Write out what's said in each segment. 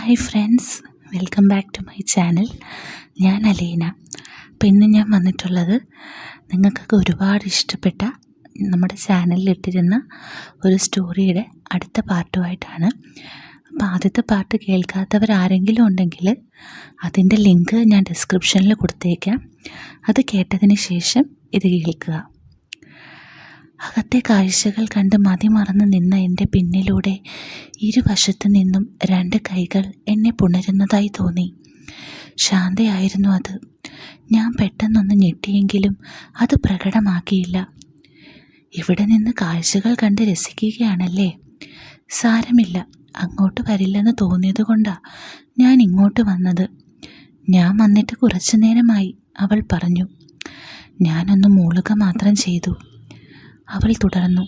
Hi friends welcome back to my channel ഞാൻ അലീന. അപ്പം ഇന്ന് ഞാൻ വന്നിട്ടുള്ളത് നിങ്ങൾക്കൊക്കെ ഒരുപാട് ഇഷ്ടപ്പെട്ട നമ്മുടെ ചാനലിൽ ഇട്ടിരുന്ന ഒരു സ്റ്റോറിയുടെ അടുത്ത പാർട്ടുമായിട്ടാണ്. അപ്പോൾ ആദ്യത്തെ പാർട്ട് കേൾക്കാത്തവർ ആരെങ്കിലും ഉണ്ടെങ്കിൽ അതിന്റെ ലിങ്ക് ഞാൻ ഡിസ്ക്രിപ്ഷനിൽ കൊടുത്തേക്കാം. അത് കേട്ടതിന് ശേഷം ഇത് കേൾക്കുക. അകത്തെ കാഴ്ചകൾ കണ്ട് മതിമറന്ന് നിന്ന എന്റെ പിന്നിലൂടെ ഇരുവശത്തു നിന്നും രണ്ട് കൈകൾ എന്നെ പുണരുന്നതായി തോന്നി. ശാന്തയായിരുന്നു അത്. ഞാൻ പെട്ടെന്നൊന്ന് ഞെട്ടിയെങ്കിലും അത് പ്രകടമാക്കിയില്ല. ഇവിടെ നിന്ന് കാഴ്ചകൾ കണ്ട് രസിക്കുകയാണല്ലേ? സാരമില്ല. അങ്ങോട്ട് വരില്ലെന്ന് തോന്നിയത് കൊണ്ടാ ഞാൻ ഇങ്ങോട്ട് വന്നത്. ഞാൻ വന്നിട്ട് കുറച്ചു നേരമായി അവൾ പറഞ്ഞു. ഞാനൊന്ന് മൂളുക മാത്രം ചെയ്തു. അവൾ തുടർന്നു.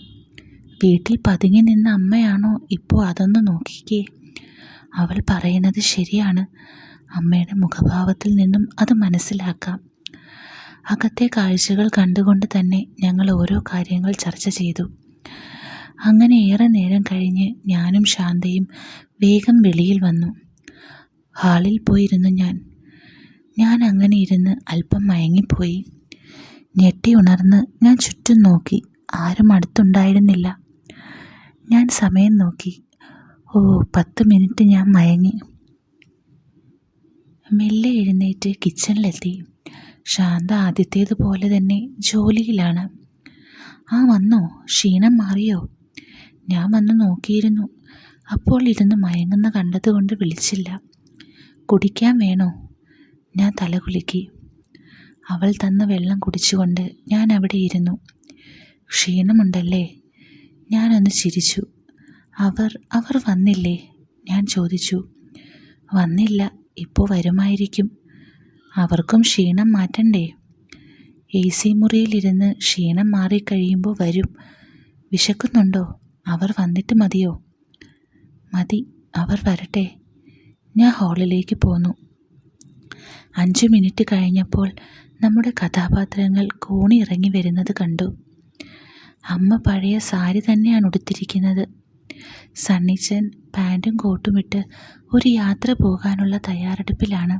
വീട്ടിൽ പതുങ്ങി നിന്ന അമ്മയാണോ ഇപ്പോൾ അതൊന്ന് നോക്കിക്കേ. അവൾ പറയുന്നത് ശരിയാണ്. അമ്മയുടെ മുഖഭാവത്തിൽ നിന്നും അത് മനസ്സിലാക്കാം. അകത്തെ കാഴ്ചകൾ കണ്ടുകൊണ്ട് തന്നെ ഞങ്ങൾ ഓരോ കാര്യങ്ങൾ ചർച്ച ചെയ്തു. അങ്ങനെ ഏറെ നേരം കഴിഞ്ഞ് ഞാനും ശാന്തയും വേഗം വെളിയിൽ വന്നു. ഹാളിൽ പോയിരുന്നു ഞാൻ. ഞാൻ അങ്ങനെ ഇരുന്ന് അല്പം മയങ്ങിപ്പോയി. ഞെട്ടി ഉണർന്ന് ഞാൻ ചുറ്റും നോക്കി. ആരും അടുത്തുണ്ടായിരുന്നില്ല. ഞാൻ സമയം നോക്കി. ഓ പത്ത് മിനിറ്റ് ഞാൻ മയങ്ങി. മെല്ലെ എഴുന്നേറ്റ് കിച്ചണിലെത്തി. ശാന്ത ആദ്യത്തേതുപോലെ തന്നെ ജോലിയിലാണ്. ആ വന്നോ? ക്ഷീണം മാറിയോ? ഞാൻ വന്ന് നോക്കിയിരുന്നു. അപ്പോൾ ഇരുന്ന് മയങ്ങുന്ന കണ്ടതുകൊണ്ട് വിളിച്ചില്ല. കുടിക്കാൻ വേണോ? ഞാൻ തല കുലുക്കി. അവൾ തന്ന വെള്ളം കുടിച്ചുകൊണ്ട് ഞാൻ അവിടെ ഇരുന്നു. ക്ഷീണമുണ്ടല്ലേ? ഞാനൊന്ന് ചിരിച്ചു. അവർ അവർ വന്നില്ലേ? ഞാൻ ചോദിച്ചു. വന്നില്ല ഇപ്പോൾ വരുമായിരിക്കും. അവർക്കും ക്ഷീണം മാറ്റണ്ടേ? എ സി മുറിയിലിരുന്ന് ക്ഷീണം മാറിക്കഴിയുമ്പോൾ വരും. വിശക്കുന്നുണ്ടോ? അവർ വന്നിട്ട് മതിയോ? മതി അവർ വരട്ടെ. ഞാൻ ഹാളിലേക്ക് പോന്നു. അഞ്ച് മിനിറ്റ് കഴിഞ്ഞപ്പോൾ നമ്മുടെ കഥാപാത്രങ്ങൾ കോണി ഇറങ്ങി വരുന്നത് കണ്ടു. അമ്മ പഴയ സാരി തന്നെയാണ് ഉടുത്തിരിക്കുന്നത്. സണ്ണിച്ചൻ പാന്റും കോട്ടും ഇട്ട് ഒരു യാത്ര പോകാനുള്ള തയ്യാറെടുപ്പിലാണ്.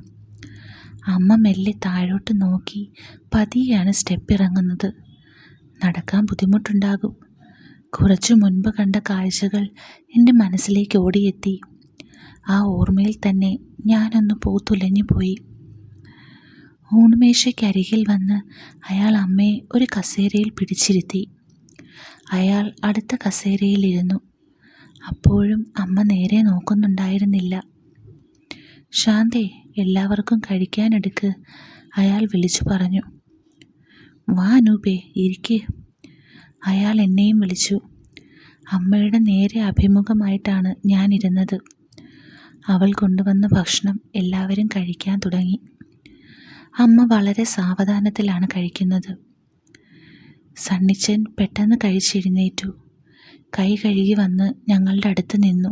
അമ്മ മെല്ലെ താഴോട്ട് നോക്കി പതിയാണ് സ്റ്റെപ്പ് ഇറങ്ങുന്നത് നടക്കാൻ ബുദ്ധിമുട്ടുണ്ടാകും. കുറച്ചു മുൻപ് കണ്ട കാഴ്ചകൾ എന്റെ മനസ്സിലേക്ക് ഓടിയെത്തി. ആ ഓർമ്മയിൽ തന്നെ ഞാനൊന്ന് പൂത്തുലഞ്ഞു പോയി. ഊണുമേശയ്ക്കരികിൽ വന്ന് അയാൾ അമ്മയെ ഒരു കസേരയിൽ പിടിച്ചിരുത്തി. അയാൾ അടുത്ത കസേരയിലിരുന്നു. അപ്പോഴും അമ്മ നേരെ നോക്കുന്നുണ്ടായിരുന്നില്ല. ശാന്തേ എല്ലാവർക്കും കഴിക്കാനെടുക്ക് അയാൾ വിളിച്ചു പറഞ്ഞു. വാ അനൂപേ ഇരിക്ക്. അയാൾ എന്നെയും വിളിച്ചു. അമ്മയുടെ നേരെ അഭിമുഖമായിട്ടാണ് ഞാനിരുന്നത്. അവൾ കൊണ്ടുവന്ന ഭക്ഷണം എല്ലാവരും കഴിക്കാൻ തുടങ്ങി. അമ്മ വളരെ സാവധാനത്തിലാണ് കഴിക്കുന്നത്. സണ്ണിച്ചൻ പെട്ടെന്ന് കഴിച്ചെഴുന്നേറ്റു. കൈ കഴുകി വന്ന് ഞങ്ങളുടെ അടുത്ത് നിന്നു.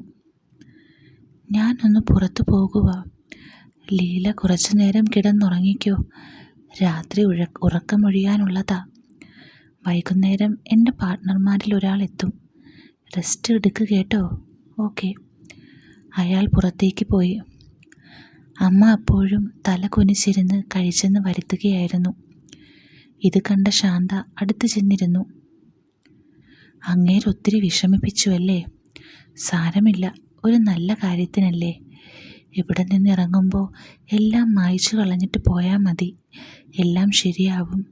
ഞാനൊന്ന് പുറത്തു പോകുക. ലീല കുറച്ചു നേരം കിടന്നുറങ്ങിക്കോ. രാത്രി ഉഴ ഉറക്കമൊഴിയാനുള്ളതാ. വൈകുന്നേരം എന്റെ പാർട്ട്ണർമാരിൽ ഒരാൾ എത്തും. റെസ്റ്റ് എടുക്കുക കേട്ടോ. ഓക്കെ. അയാൾ പുറത്തേക്ക് പോയി. അമ്മ അപ്പോഴും തല കുനിച്ചിരുന്ന് കഴിച്ചെന്ന് വരുത്തുകയായിരുന്നു. ഇത് കണ്ട ശാന്ത അടുത്തു ചെന്നിരുന്നു. അങ്ങേരൊത്തിരി വിഷമിപ്പിച്ചു അല്ലേ സാരമില്ല ഒരു നല്ല കാര്യത്തിനല്ലേ? ഇവിടെ നിന്ന് ഇറങ്ങുമ്പോൾ എല്ലാം മായ്ച്ചു കളഞ്ഞിട്ട് പോയാൽ മതി. എല്ലാം ശരിയാവും.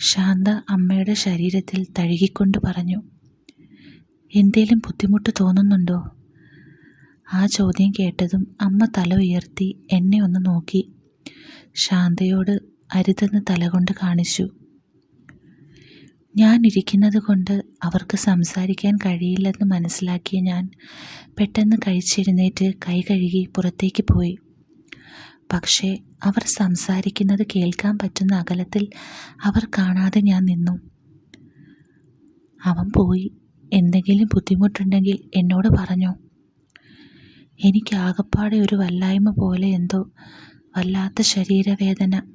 ശാന്ത അമ്മയുടെ ശരീരത്തിൽ തഴുകിക്കൊണ്ട് പറഞ്ഞു എന്തേലും ബുദ്ധിമുട്ട് തോന്നുന്നുണ്ടോ? ആ ചോദ്യം കേട്ടതും അമ്മ തല ഉയർത്തി എന്നെ ഒന്ന് നോക്കി. ശാന്തയോട് അരുതെന്ന് തലകൊണ്ട് കാണിച്ചു. ഞാൻ ഇരിക്കുന്നത് കൊണ്ട് അവർക്ക് സംസാരിക്കാൻ കഴിയില്ലെന്ന് മനസ്സിലാക്കിയ ഞാൻ പെട്ടെന്ന് കഴിച്ചെഴുന്നേറ്റ് കൈ കഴുകി പുറത്തേക്ക് പോയി. പക്ഷേ അവർ സംസാരിക്കുന്നത് കേൾക്കാൻ പറ്റുന്ന അകലത്തിൽ അവർ കാണാതെ ഞാൻ നിന്നു. അവൻ പോയി. എന്തെങ്കിലും ബുദ്ധിമുട്ടുണ്ടെങ്കിൽ എന്നോട് പറഞ്ഞു. എനിക്കാകപ്പാടെ ഒരു വല്ലായ്മ പോലെ എന്തോ വല്ലാത്ത ശരീരവേദന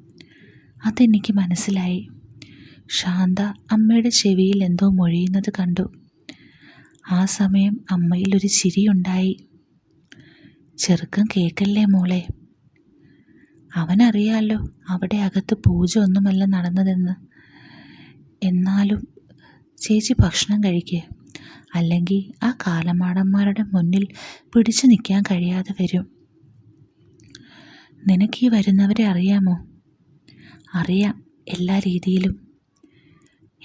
അതെനിക്ക് മനസ്സിലായി. ശാന്ത അമ്മയുടെ ചെവിയിൽ എന്തോ മൊഴിയുന്നത് കണ്ടു. ആ സമയം അമ്മയിലൊരു ചിരിയുണ്ടായി. ചെറുക്കം കേക്കല്ലേ മോളെ? അവനറിയാലോ അവിടെ അകത്ത് പൂജ ഒന്നുമല്ല നടന്നതെന്ന്. എന്നാലും ചേച്ചി ഭക്ഷണം കഴിക്കുക അല്ലെങ്കിൽ ആ കാലമാടന്മാരുടെ മുന്നിൽ പിടിച്ചു നിൽക്കാൻ കഴിയാതെ വരും. നിനക്ക് ഈ വരുന്നവരെ അറിയാമോ? അറിയാം എല്ലാ രീതിയിലും.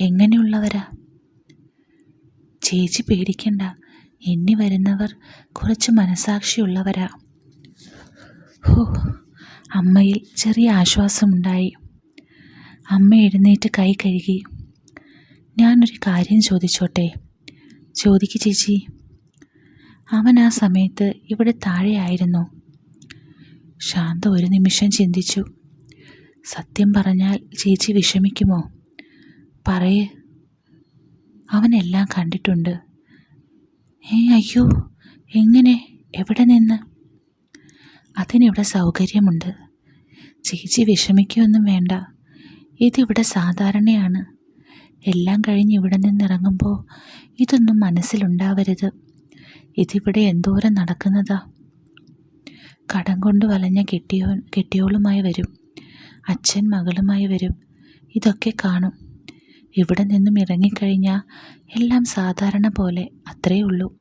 എങ്ങനെയുള്ളവരാ? ചേച്ചി പേടിക്കണ്ട. എന്നി വരുന്നവർ കുറച്ച് മനസാക്ഷിയുള്ളവരാ. ഹോ അമ്മയിൽ ചെറിയ ആശ്വാസമുണ്ടായി. അമ്മ എഴുന്നേറ്റ് കൈ കഴുകി. ഞാനൊരു കാര്യം ചോദിച്ചോട്ടെ? ചോദിക്ക് ചേച്ചി. അവൻ ആ സമയത്ത് ഇവിടെ താഴെയായിരുന്നു. ശാന്ത ഒരു നിമിഷം ചിന്തിച്ചു. സത്യം പറഞ്ഞാൽ ചേച്ചി വിഷമിക്കുമോ? പറയേ. അവനെല്ലാം കണ്ടിട്ടുണ്ട്. ഏ അയ്യോ എങ്ങനെ? എവിടെ നിന്ന്? അതിനിവിടെ സൗകര്യമുണ്ട്. ചേച്ചി വിഷമിക്കുകയൊന്നും വേണ്ട. ഇതിവിടെ സാധാരണയാണ്. എല്ലാം കഴിഞ്ഞ് ഇവിടെ നിന്നിറങ്ങുമ്പോൾ ഇതൊന്നും മനസ്സിലുണ്ടാവരുത്. ഇതിവിടെ എന്തോരം നടക്കുന്നതാ? കടം കൊണ്ട് വലഞ്ഞ കെട്ടിയോ കെട്ടിയോളുമായി വരും. അച്ഛൻ മകളുമായി വരും. ഇതൊക്കെ കാണും. ഇവിടെ നിന്നും ഇറങ്ങിക്കഴിഞ്ഞാൽ എല്ലാം സാധാരണ പോലെ അത്രേ ഉള്ളൂ.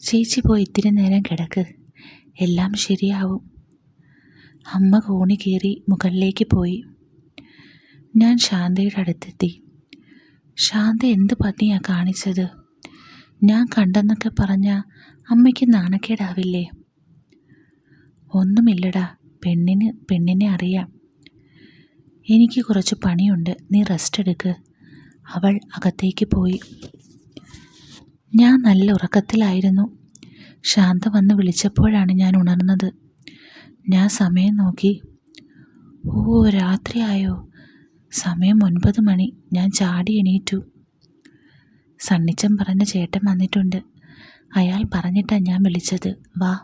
ചേച്ചി പോയി ഇത്തിരി നേരം കിടക്ക്. എല്ലാം ശരിയാവും. അമ്മ കോണി കയറി മുകളിലേക്ക് പോയി. ഞാൻ ശാന്തയുടെ അടുത്തെത്തി. ശാന്ത എന്ത് പതിയാണ് കാണിച്ചത്? ഞാൻ കണ്ടെന്നൊക്കെ പറഞ്ഞ അമ്മയ്ക്ക് നാണക്കേടാവില്ലേ? ഒന്നുമില്ലടാ. പെണ്ണിന് പെണ്ണിനെ അറിയാം. എനിക്ക് കുറച്ച് പണിയുണ്ട്. നീ റെസ്റ്റ് എടുക്ക്. അവൾ അകത്തേക്ക് പോയി. ഞാൻ നല്ല ഉറക്കത്തിലായിരുന്നു. ശാന്ത വന്ന് വിളിച്ചപ്പോഴാണ് ഞാൻ ഉണർന്നത്. ഞാൻ സമയം നോക്കി. ഓ രാത്രിയായോ? സമയം ഒൻപത് മണി. ഞാൻ ചാടി എണീറ്റു. സണ്ണിച്ചൻ പറഞ്ഞ ചേട്ടൻ വന്നിട്ടുണ്ട്. അയാൾ പറഞ്ഞിട്ടാണ് ഞാൻ വിളിച്ചത്. വാ.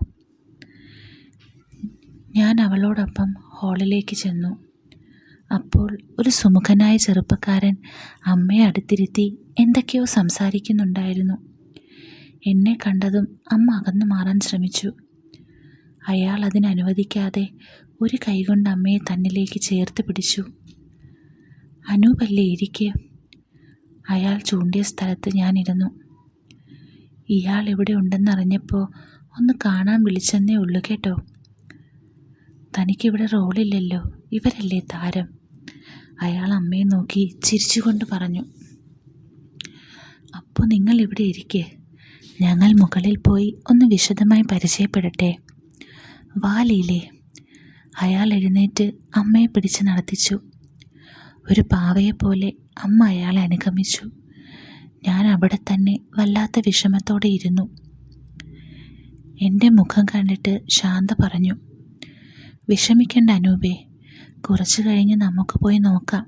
ഞാൻ അവളോടൊപ്പം ഹാളിലേക്ക് ചെന്നു. അപ്പോൾ ഒരു സുമുഖനായ ചെറുപ്പക്കാരൻ അമ്മയെ അടുത്തിരുത്തി എന്തൊക്കെയോ സംസാരിക്കുന്നുണ്ടായിരുന്നു. എന്നെ കണ്ടതും അമ്മ അകന്നു മാറാൻ ശ്രമിച്ചു. അയാൾ അതിനനുവദിക്കാതെ ഒരു കൈകൊണ്ട് അമ്മയെ തന്നിലേക്ക് ചേർത്ത് പിടിച്ചു. അനൂപല്ലേ ഇരിക്കെ. അയാൾ ചൂണ്ടിയ സ്ഥലത്ത് ഞാനിരുന്നു ഇയാൾ ഇവിടെ ഉണ്ടെന്നറിഞ്ഞപ്പോൾ ഒന്ന് കാണാൻ വിളിച്ചെന്നേ ഉള്ളൂ കേട്ടോ. തനിക്കിവിടെ റോളില്ലല്ലോ. ഇവരല്ലേ താരം? അയാൾ അമ്മയെ നോക്കി ചിരിച്ചുകൊണ്ട് പറഞ്ഞു. അപ്പോൾ നിങ്ങൾ ഇവിടെ ഇരിക്കേ. ഞങ്ങൾ മുകളിൽ പോയി ഒന്ന് വിശദമായി പരിചയപ്പെടട്ടെ. വാലിയിലെ അയാൾ എഴുന്നേറ്റ് അമ്മയെ പിടിച്ച് നടത്തിച്ചു. ഒരു പാവയെപ്പോലെ അമ്മ അയാളെ അനുഗമിച്ചു. ഞാൻ അവിടെ തന്നെ വല്ലാത്ത വിഷമത്തോടെ ഇരുന്നു. എന്റെ മുഖം കണ്ടിട്ട് ശാന്ത പറഞ്ഞു. വിഷമിക്കേണ്ട അനൂപേ. കുറച്ചു കഴിഞ്ഞ് നമുക്ക് പോയി നോക്കാം.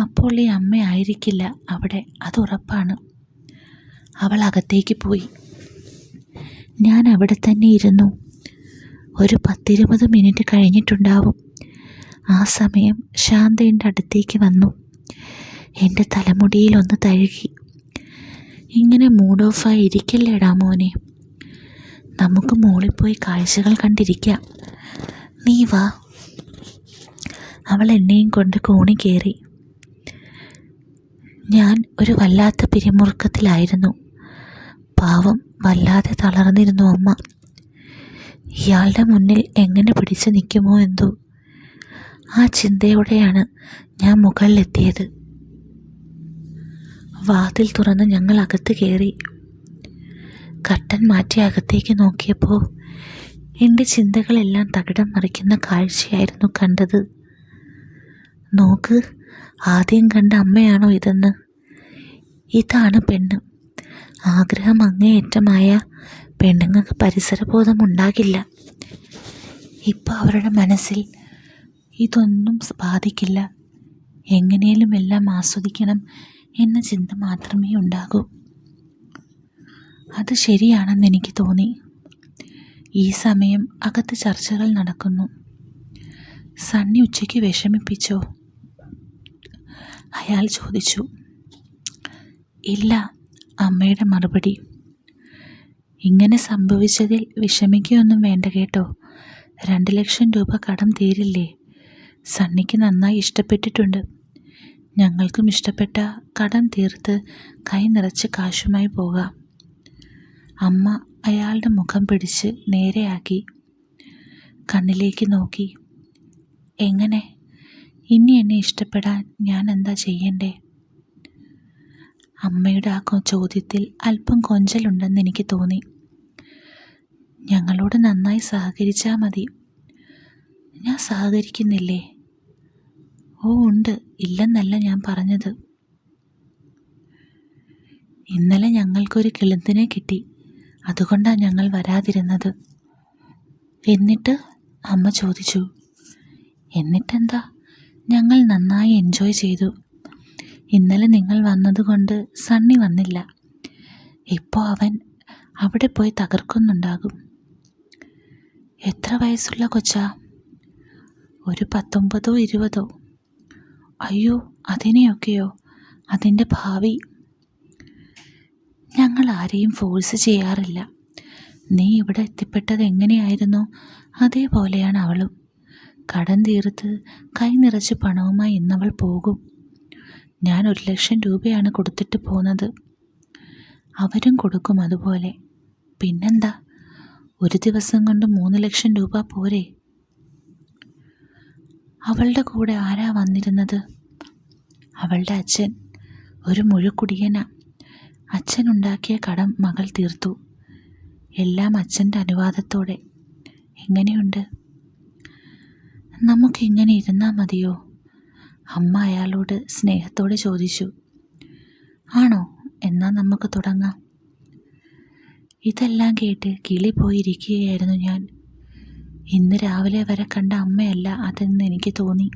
അപ്പോൾ ഈ അമ്മയായിരിക്കില്ല അവിടെ അത് ഉറപ്പാണ്. അവൾ അകത്തേക്ക് പോയി. ഞാൻ അവിടെ തന്നെ ഇരുന്നു. ഒരു പത്തിരുപത് മിനിറ്റ് കഴിഞ്ഞിട്ടുണ്ടാവും. ആ സമയം ശാന്തയുടെ അടുത്തേക്ക് വന്നു. എന്റെ തലമുടിയിൽ ഒന്ന് തഴുകി. ഇങ്ങനെ മൂഡ് ഓഫായി ഇരിക്കില്ലേടാ മോനെ. നമുക്ക് മോളിൽ പോയി കാഴ്ചകൾ കണ്ടിരിക്കാം. നീ വാ. അവൾ എന്നെയും കൊണ്ട് കോണി കയറി. ഞാൻ ഒരു വല്ലാത്ത പിരിമുറുക്കത്തിലായിരുന്നു. പാവം വല്ലാതെ തളർന്നിരുന്നു അമ്മ. ഇയാളുടെ മുന്നിൽ എങ്ങനെ പിടിച്ചു നിൽക്കുമോ എന്തോ. ആ ചിന്തയോടെയാണ് ഞാൻ മുകളിലെത്തിയത്. വാതിൽ തുറന്ന് ഞങ്ങൾ അകത്ത് കയറി. കട്ടൻ മാറ്റി അകത്തേക്ക് നോക്കിയപ്പോൾ എന്റെ ചിന്തകളെല്ലാം തകിടം മറിക്കുന്ന കാഴ്ചയായിരുന്നു കണ്ടത്. നോക്ക് ആദ്യം കണ്ട അമ്മയാണോ ഇതെന്ന്. ഇതാണ് പെണ്ണ്. ആഗ്രഹം അങ്ങേയറ്റമായ പെണ്ണുങ്ങൾക്ക് പരിസരബോധം ഉണ്ടാകില്ല. ഇപ്പോൾ അവരുടെ മനസ്സിൽ ഇതൊന്നും ബാധിക്കില്ല. എങ്ങനെയും എല്ലാം ആസ്വദിക്കണം എന്ന ചിന്ത മാത്രമേ ഉണ്ടാകൂ. അത് ശരിയാണെന്ന് എനിക്ക് തോന്നി. ഈ സമയം അകത്ത് ചർച്ചകൾ നടക്കുന്നു. സണ്ണി ഉച്ചയ്ക്ക് വിഷമിപ്പിച്ചോ. അയാൾ ചോദിച്ചു ഇല്ല അമ്മയുടെ മറുപടി. ഇങ്ങനെ സംഭവിച്ചതിൽ വിഷമിക്കുകയൊന്നും വേണ്ട കേട്ടോ. രണ്ട് ലക്ഷം രൂപ കടം തീരില്ലേ? സണ്ണിക്ക് നന്നായി ഇഷ്ടപ്പെട്ടിട്ടുണ്ട്. ഞങ്ങൾക്കും ഇഷ്ടപ്പെട്ട കടം തീർത്ത് കൈ നിറച്ച് കാശുമായി പോകാം. അമ്മ അയാളുടെ മുഖം പിടിച്ച് നേരെയാക്കി കണ്ണിലേക്ക് നോക്കി. എങ്ങനെ? ഇനി എന്നെ ഇഷ്ടപ്പെടാൻ ഞാൻ എന്താ ചെയ്യണ്ടേ? അമ്മയുടെ ആ ചോദ്യത്തിൽ അല്പം കൊഞ്ചലുണ്ടെന്ന് എനിക്ക് തോന്നി. ഞങ്ങളോട് നന്നായി സഹകരിച്ചാൽ മതി. ഞാൻ സഹകരിക്കുന്നില്ലേ? ഓ ഉണ്ട്. ഇല്ലെന്നല്ല ഞാൻ പറഞ്ഞത്. ഇന്നലെ ഞങ്ങൾക്കൊരു കിളുന്തിനെ കിട്ടി. അതുകൊണ്ടാണ് ഞങ്ങൾ വരാതിരുന്നത്. എന്നിട്ട് അമ്മ ചോദിച്ചു എന്നിട്ടെന്താ? ഞങ്ങൾ നന്നായി എൻജോയ് ചെയ്തു. ഇന്നലെ നിങ്ങൾ വന്നതുകൊണ്ട് സണ്ണി വന്നില്ല. ഇപ്പോൾ അവൻ അവിടെ പോയി തകർക്കുന്നുണ്ടാകും. എത്ര വയസ്സുള്ള കൊച്ചാ? ഒരു പത്തൊമ്പതോ ഇരുപതോ. അയ്യോ അതിനെയൊക്കെയോ? അതിന്റെ ഭാവി ഞങ്ങൾ ആരെയും ഫോഴ്സ് ചെയ്യാറില്ല. നീ ഇവിടെ എത്തിപ്പെട്ടത് എങ്ങനെയായിരുന്നു? അതേപോലെയാണ് അവളും. കടം തീർത്ത് കൈ നിറച്ച് പണവുമായി ഇന്നവൾ പോകും. ഞാൻ ഒരു ലക്ഷം രൂപയാണ് കൊടുത്തിട്ട് പോന്നത്. അവരും കൊടുക്കും അതുപോലെ. പിന്നെന്താ? ഒരു ദിവസം കൊണ്ട് മൂന്ന് ലക്ഷം രൂപ പോരെ. അവളുടെ കൂടെ ആരാ വന്നിരുന്നത്? അവളുടെ അച്ഛൻ. ഒരു മുഴുക്കുടിയനാ അച്ഛനുണ്ടാക്കിയ കടം മകൾ തീർത്തു. എല്ലാം അച്ഛന്റെ അനുവാദത്തോടെ. എങ്ങനെയുണ്ട്? നമുക്കിങ്ങനെ ഇരുന്നാൽ മതിയോ? അമ്മ അയാളോട് സ്നേഹത്തോടെ ചോദിച്ചു. ആണോ? എന്നാൽ നമുക്ക് തുടങ്ങാം. ഇതെല്ലാം കേട്ട് കിളി പോയിരിക്കുകയായിരുന്നു ഞാൻ. ഇന്ന് രാവിലെ വരെ കണ്ട അമ്മയല്ല അതെന്ന് എനിക്ക് തോന്നി.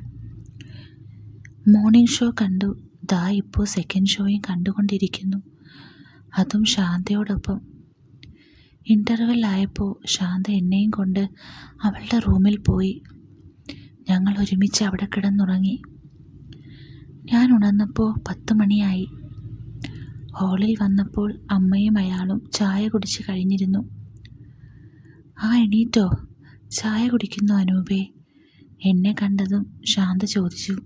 മോർണിംഗ് ഷോ കണ്ടു. ദാ ഇപ്പോൾ സെക്കൻഡ് ഷോയും കണ്ടുകൊണ്ടിരിക്കുന്നു. അതും ശാന്തയോടൊപ്പം. ഇന്റർവെൽ ആയപ്പോൾ ശാന്ത എന്നെയും കൊണ്ട് അവളുടെ റൂമിൽ പോയി. ഞങ്ങൾ ഒരുമിച്ച് അവിടെ കിടന്നുറങ്ങി. ഞാൻ ഉണർന്നപ്പോൾ പത്ത് മണിയായി. ഹാളിൽ വന്നപ്പോൾ അമ്മയും അയാളും ചായ കുടിച്ച് കഴിഞ്ഞിരുന്നു. ആ എണീറ്റോ. ചായ കുടിക്കുന്നു അനൂപേ. എന്നെ കണ്ടതും ശാന്ത ചോദിച്ചു.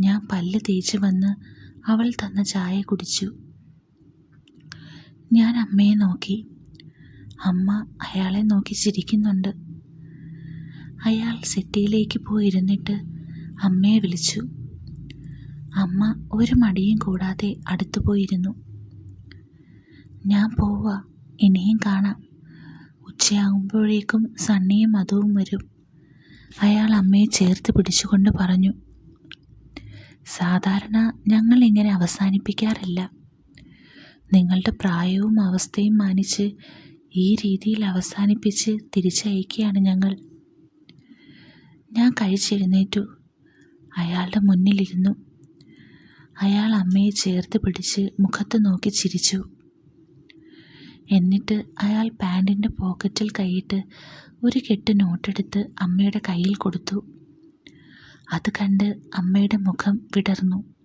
ഞാൻ പല്ല് തേച്ച് വന്ന് അവൾ തന്ന ചായ കുടിച്ചു. ഞാൻ അമ്മയെ നോക്കി. അമ്മ അയാളെ നോക്കി ചിരിക്കുന്നുണ്ട്. അയാൾ സെറ്റിയിലേക്ക് പോയിരുന്നിട്ട് അമ്മയെ വിളിച്ചു. അമ്മ ഒരു മടിയും കൂടാതെ അടുത്തു പോയിരുന്നു. ഞാൻ പോവാ ഇനിയും കാണാം. ഉച്ചയാകുമ്പോഴേക്കും സണ്ണിയും മധുവും വരും. അയാൾ അമ്മയെ ചേർത്ത് പിടിച്ചുകൊണ്ട് പറഞ്ഞു. സാധാരണ ഞങ്ങൾ ഇങ്ങനെ അവസാനിപ്പിക്കാറില്ല. നിങ്ങളുടെ പ്രായവും അവസ്ഥയും മാനിച്ച് ഈ രീതിയിൽ അവസാനിപ്പിച്ച് തിരിച്ചയക്കുകയാണ് ഞങ്ങൾ. ഞാൻ കഴിച്ചെഴുന്നേറ്റു. അയാളുടെ മുന്നിലിരുന്നു. അയാൾ അമ്മയെ ചേർത്ത് പിടിച്ച് മുഖത്ത് നോക്കി ചിരിച്ചു. എന്നിട്ട് അയാൾ പാന്റിന്റെ പോക്കറ്റിൽ കൈയിട്ട് ഒരു കെട്ട് നോട്ടെടുത്ത് അമ്മയുടെ കയ്യിൽ കൊടുത്തു. അത് കണ്ട് അമ്മയുടെ മുഖം വിടർന്നു.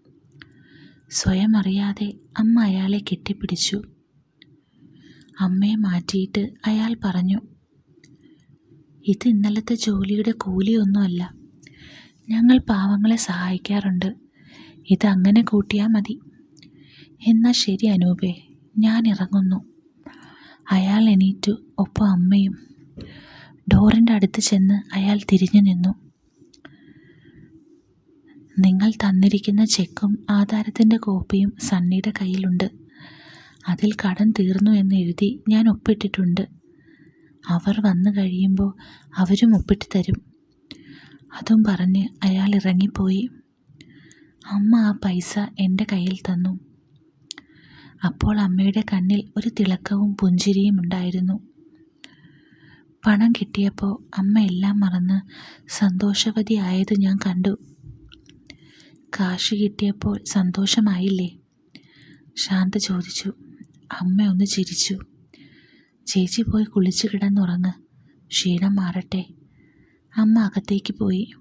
സ്വയം അറിയാതെ അമ്മ അയാളെ കെട്ടിപ്പിടിച്ചു. അമ്മയെ മാറ്റിയിട്ട് അയാൾ പറഞ്ഞു ഇത് ഇന്നലത്തെ ജോലിയുടെ കൂലിയൊന്നുമല്ല. ഞങ്ങൾ പാവങ്ങളെ സഹായിക്കാറുണ്ട്. ഇത് അങ്ങനെ കൂട്ടിയാൽ മതി. എന്നാൽ ശരി അനൂപേ ഞാൻ ഇറങ്ങുന്നു. അയാൾ എണീറ്റു ഒപ്പം അമ്മയും. ഡോറിന്റെ അടുത്ത് ചെന്ന് അയാൾ തിരിഞ്ഞു നിന്നു. നിങ്ങൾ തന്നിരിക്കുന്ന ചെക്കും ആധാരത്തിന്റെ കോപ്പിയും സണ്ണിയുടെ കയ്യിലുണ്ട്. അതിൽ കടം തീർന്നു എന്ന് എഴുതി ഞാൻ ഒപ്പിട്ടിട്ടുണ്ട്. അവർ വന്നു കഴിയുമ്പോൾ അവരും ഒപ്പിട്ട് തരും. അതും പറഞ്ഞ് അയാൾ ഇറങ്ങിപ്പോയി. അമ്മ ആ പൈസ എന്റെ കയ്യിൽ തന്നു. അപ്പോൾ അമ്മയുടെ കണ്ണിൽ ഒരു തിളക്കവും പുഞ്ചിരിയും ഉണ്ടായിരുന്നു. പണം കിട്ടിയപ്പോൾ അമ്മ എല്ലാം മറന്ന് സന്തോഷവതിയായത് ഞാൻ കണ്ടു. കാശ് കിട്ടിയപ്പോൾ സന്തോഷമായില്ലേ? ശാന്ത ചോദിച്ചു. അമ്മ ഒന്ന് ചിരിച്ചു. ചേച്ചി പോയി കുളിച്ചു കിടന്നുറങ്ങ്. ക്ഷീണം മാറട്ടെ. അമ്മ അകത്തേക്ക് പോയി.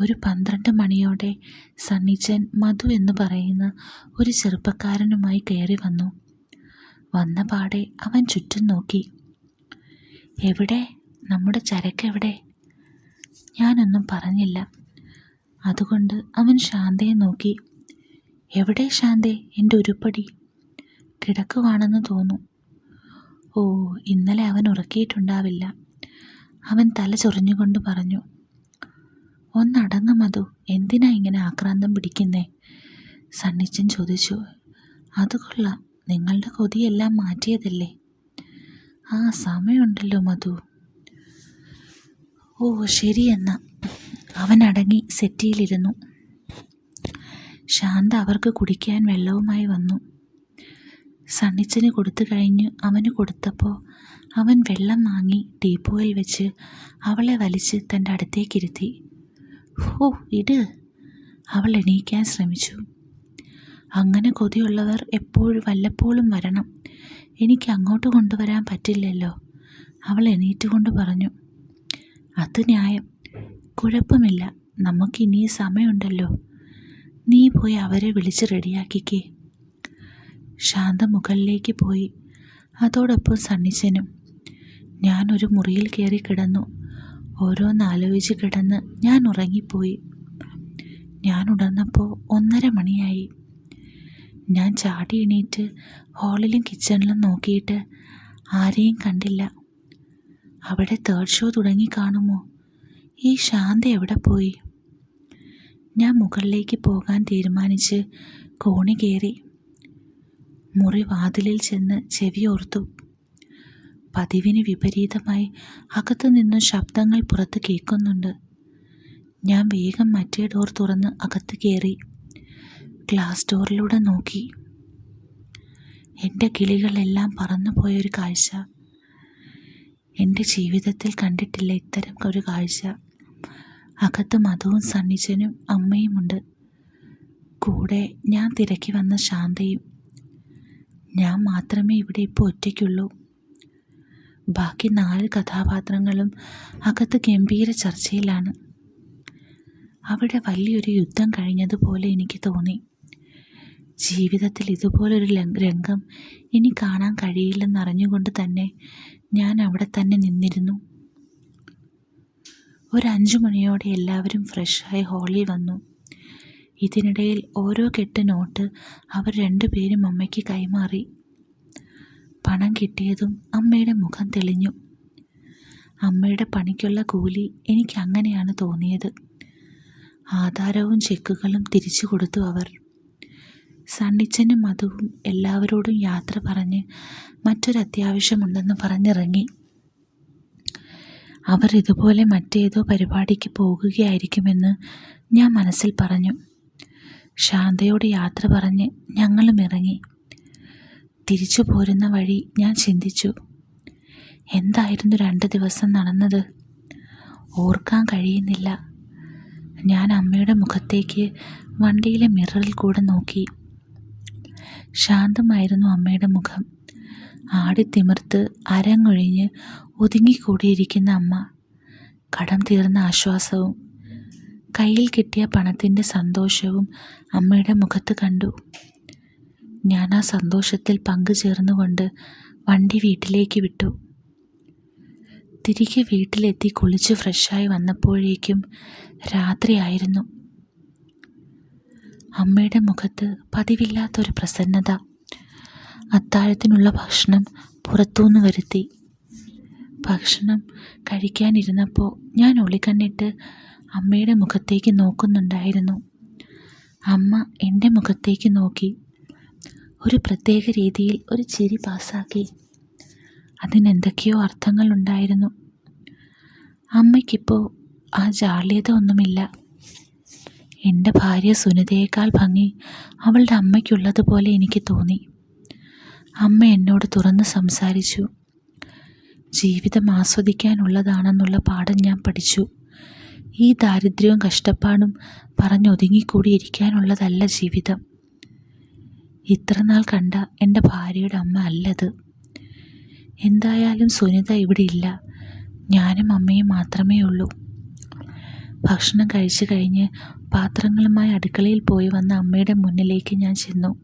ഒരു പന്ത്രണ്ട് മണിയോടെ സണ്ണിച്ചൻ മധു എന്ന് പറയുന്ന ഒരു ചെറുപ്പക്കാരനുമായി കയറി വന്നു. വന്ന പാടെ അവൻ ചുറ്റും നോക്കി. എവിടെ? നമ്മുടെ ചരക്കെവിടെ? ഞാനൊന്നും പറഞ്ഞില്ല. അതുകൊണ്ട് അവൻ ശാന്തയെ നോക്കി. എവിടെ ശാന്തേ? എന്റെ ഉരുപ്പടി. കിടക്കുവാണെന്ന് തോന്നും. ഓ ഇന്നലെ അവൻ ഉറക്കിയിട്ടുണ്ടാവില്ല. അവൻ തല ചൊറിഞ്ഞുകൊണ്ട് പറഞ്ഞു. ഒന്നടങ്ങ മധു. എന്തിനാ ഇങ്ങനെ ആക്രാന്തം പിടിക്കുന്നേ? സണ്ണിച്ചൻ ചോദിച്ചു. അത് കൊള്ളാം. നിങ്ങളുടെ കൊതിയെല്ലാം മാറ്റിയതല്ലേ? ആ സമയമുണ്ടല്ലോ മധു. ഓ ശരി എന്നാ അവൻ അടങ്ങി സെറ്റിയിലിരുന്നു. ശാന്ത അവർക്ക് കുടിക്കാൻ വെള്ളവുമായി വന്നു. സണ്ണിച്ചന് കൊടുത്തു കഴിഞ്ഞു അവന് കൊടുത്തപ്പോൾ അവൻ വെള്ളം വാങ്ങി ടീപ്പോയിൽ വെച്ച് അവളെ വലിച്ച് തന്റെ അടുത്തേക്കിരുത്തി. ഹോ ഇട്. അവൾ എണീക്കാൻ ശ്രമിച്ചു. അങ്ങനെ കൊതിയുള്ളവർ എപ്പോഴും വല്ലപ്പോഴും വരണം. എനിക്ക് അങ്ങോട്ട് കൊണ്ടുവരാൻ പറ്റില്ലല്ലോ. അവൾ എണീറ്റുകൊണ്ട് പറഞ്ഞു. അത് ന്യായം. കുഴപ്പമില്ല. നമുക്കിനി സമയമുണ്ടല്ലോ. നീ പോയി അവരെ വിളിച്ച് റെഡിയാക്കിക്കേ. ശാന്ത മുകളിലേക്ക് പോയി. അതോടൊപ്പം സണ്ണിച്ചനും. ഞാനൊരു മുറിയിൽ കയറി കിടന്നു. ഓരോന്നാലോചിച്ച് കിടന്ന് ഞാൻ ഉറങ്ങിപ്പോയി. ഞാൻ ഉണർന്നപ്പോൾ ഒന്നര മണിയായി. ഞാൻ ചാടി എണീറ്റ് ഹാളിലും കിച്ചണിലും നോക്കിയിട്ട് ആരെയും കണ്ടില്ല. അവിടെ തേർഡ് ഷോ തുടങ്ങി കാണുമോ? ഈ ശാന്ത എവിടെ പോയി? ഞാൻ മുകളിലേക്ക് പോകാൻ തീരുമാനിച്ച് കോണി കയറി. മുറി വാതിലിൽ ചെന്ന് ചെവി ഓർത്തു. പതിവിന് വിപരീതമായി അകത്തു നിന്നും ശബ്ദങ്ങൾ പുറത്ത് കേൾക്കുന്നുണ്ട്. ഞാൻ വേഗം മറ്റേ ഡോർ തുറന്ന് അകത്ത് കയറി. ഗ്ലാസ് ഡോറിലൂടെ നോക്കി. എന്റെ കിളികളെല്ലാം പറന്നുപോയൊരു കാഴ്ച. എന്റെ ജീവിതത്തിൽ കണ്ടിട്ടില്ല ഇത്തരം ഒരു കാഴ്ച. അകത്ത് മധുവും സണ്ണിച്ചനും അമ്മയുമുണ്ട്. കൂടെ ഞാൻ തിരക്കി വന്ന ശാന്തയും. ഞാൻ മാത്രമേ ഇവിടെ ഇപ്പോൾ ഒറ്റയ്ക്കുള്ളൂ. ബാക്കി നാല് കഥാപാത്രങ്ങളും അകത്ത് ഗംഭീര ചർച്ചയിലാണ്. അവിടെ വലിയൊരു യുദ്ധം കഴിഞ്ഞതുപോലെ എനിക്ക് തോന്നി. ജീവിതത്തിൽ ഇതുപോലൊരു രംഗം ഇനി കാണാൻ കഴിയില്ലെന്നറിഞ്ഞുകൊണ്ട് തന്നെ ഞാൻ അവിടെ തന്നെ നിന്നിരുന്നു. ഒരു മണിയോടെ എല്ലാവരും ഫ്രഷായി ഹാളിൽ വന്നു. ഇതിനിടയിൽ ഓരോ കെട്ട് നോട്ട് അവർ രണ്ടുപേരും അമ്മയ്ക്ക് കൈമാറി. പണം കിട്ടിയതും അമ്മയുടെ മുഖം തെളിഞ്ഞു. അമ്മയുടെ പണിക്കുള്ള കൂലി എനിക്ക് അങ്ങനെയാണ് തോന്നിയത്. ആധാരവും ചെക്കുകളും തിരിച്ചു കൊടുത്തു അവർ. സണ്ണിച്ചനും മധുവും എല്ലാവരോടും യാത്ര പറഞ്ഞ് മറ്റൊരത്യാവശ്യമുണ്ടെന്ന് പറഞ്ഞിറങ്ങി. അവർ ഇതുപോലെ മറ്റേതോ പരിപാടിക്ക് പോകുകയായിരിക്കുമെന്ന് ഞാൻ മനസ്സിൽ പറഞ്ഞു. ശാന്തയോട് യാത്ര പറഞ്ഞ് ഞങ്ങളും ഇറങ്ങി. തിരിച്ചു പോരുന്ന വഴി ഞാൻ ചിന്തിച്ചു. എന്തായിരുന്നു രണ്ട് ദിവസം നടന്നത്? ഓർക്കാൻ കഴിയുന്നില്ല. ഞാൻ അമ്മയുടെ മുഖത്തേക്ക് വണ്ടിയിലെ മിററിൽ കൂടെ നോക്കി. ശാന്തമായിരുന്നു അമ്മയുടെ മുഖം. ആടിത്തിമിർത്ത് അരങ്ങൊഴിഞ്ഞ് ഒതുങ്ങിക്കൂടിയിരിക്കുന്ന അമ്മ. കടം തീർന്ന ആശ്വാസവും കയ്യിൽ കിട്ടിയ പണത്തിന്റെ സന്തോഷവും അമ്മയുടെ മുഖത്ത് കണ്ടു. ഞാൻ ആ സന്തോഷത്തിൽ പങ്കുചേർന്നുകൊണ്ട് വണ്ടി വീട്ടിലേക്ക് വിട്ടു. തിരികെ വീട്ടിലെത്തി കുളിച്ച് ഫ്രഷായി വന്നപ്പോഴേക്കും രാത്രിയായിരുന്നു. അമ്മയുടെ മുഖത്ത് പതിവില്ലാത്തൊരു പ്രസന്നത. അത്താഴത്തിനുള്ള ഭക്ഷണം പുറത്തുനിന്ന് വരുത്തി. ഭക്ഷണം കഴിക്കാനിരുന്നപ്പോൾ ഞാൻ ഒളികണ്ണിട്ട് അമ്മയുടെ മുഖത്തേക്ക് നോക്കുന്നുണ്ടായിരുന്നു. അമ്മ എന്റെ മുഖത്തേക്ക് നോക്കി. ഒരു പ്രത്യേക രീതിയിൽ ഒരു ചിരി പാസാക്കി അതിനെന്തൊക്കെയോ അർത്ഥങ്ങളുണ്ടായിരുന്നു അമ്മയ്ക്കിപ്പോൾ ആ ജാള്യത ഒന്നുമില്ല. എന്റെ ഭാര്യ സുനിതയേക്കാൾ ഭംഗി അവളുടെ അമ്മയ്ക്കുള്ളതുപോലെ എനിക്ക് തോന്നി. അമ്മ എന്നോട് തുറന്ന് സംസാരിച്ചു. ജീവിതം ആസ്വദിക്കാനുള്ളതാണെന്നുള്ള പാഠം ഞാൻ പഠിച്ചു. ഈ ദാരിദ്ര്യവും കഷ്ടപ്പാടും പറഞ്ഞൊതുങ്ങിക്കൂടിയിരിക്കാനുള്ളതല്ല ജീവിതം. ഇത്രനാൾ കണ്ട എന്റെ ഭാര്യയുടെ അമ്മ അല്ലത്. എന്തായാലും സുനിത ഇവിടെ ഇല്ല. ഞാനും അമ്മയും മാത്രമേ ഉള്ളൂ. ഭക്ഷണം കഴിച്ചു കഴിഞ്ഞ് പാത്രങ്ങളുമായി അടുക്കളയിൽ പോയി വന്ന അമ്മയുടെ മുന്നിലേക്ക് ഞാൻ ചെന്നു.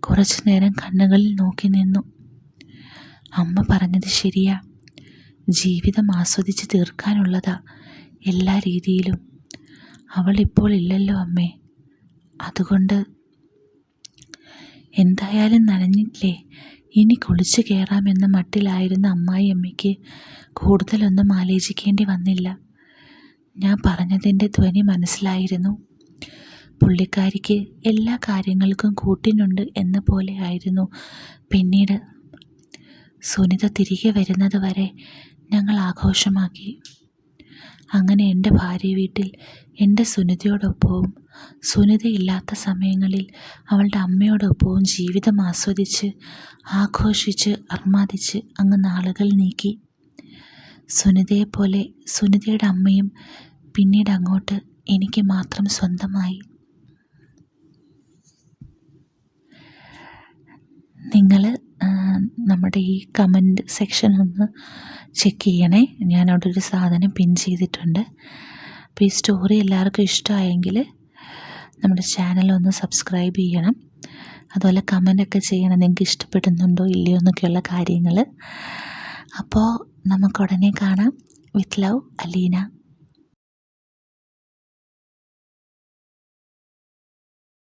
കുറച്ചു നേരം കണ്ണുകളിൽ നോക്കി നിന്നു. അമ്മ പറഞ്ഞത് ശരിയാ. ജീവിതം ആസ്വദിച്ച് തീർക്കാനുള്ളതാ എല്ലാ രീതിയിലും. അവൾ ഇപ്പോൾ ഇല്ലല്ലോ അമ്മേ. അതുകൊണ്ട് എന്തായാലും നനഞ്ഞില്ലേ? ഇനി കുളിച്ചു കയറാമെന്ന മട്ടിലായിരുന്ന അമ്മായി അമ്മയ്ക്ക് കൂടുതലൊന്നും ആലോചിക്കേണ്ടി വന്നില്ല. ഞാൻ പറഞ്ഞതിന്റെ ധ്വനി മനസ്സിലായിരുന്നു. പുള്ളിക്കാരിക്ക് എല്ലാ കാര്യങ്ങൾക്കും കൂട്ടിനുണ്ട് എന്ന പോലെ ആയിരുന്നു. പിന്നീട് സുനിത തിരികെ വരുന്നത് വരെ ഞങ്ങൾ ആഘോഷമാക്കി. അങ്ങനെ എന്റെ ഭാര്യ വീട്ടിൽ എന്റെ സുനിതയോടൊപ്പവും സുനിതയില്ലാത്ത സമയങ്ങളിൽ അവളുടെ അമ്മയോടൊപ്പവും ജീവിതം ആസ്വദിച്ച് ആഘോഷിച്ച് അർമാദിച്ച് അങ്ങ് നാളുകൾ നീക്കി. സുനിതയെപ്പോലെ സുനിതയുടെ അമ്മയും പിന്നീട് അങ്ങോട്ട് എനിക്ക് മാത്രം സ്വന്തമായി. നിങ്ങൾ നമ്മുടെ ഈ കമന്റ് സെക്ഷൻ ഒന്ന് ചെക്ക് ചെയ്യണേ. ഞാൻ അവിടെ ഒരു സാധനം പിൻ ചെയ്തിട്ടുണ്ട്. അപ്പോൾ ഈ സ്റ്റോറി എല്ലാവർക്കും ഇഷ്ടമായെങ്കിൽ നമ്മുടെ ചാനൽ ഒന്ന് സബ്സ്ക്രൈബ് ചെയ്യണം. അതുപോലെ കമന്റൊക്കെ ചെയ്യണം. നിങ്ങൾക്ക് ഇഷ്ടപ്പെടുന്നുണ്ടോ ഇല്ലയോ എന്നൊക്കെയുള്ള കാര്യങ്ങൾ. അപ്പോൾ നമുക്ക് ഉടനെ കാണാം. With love Aleena.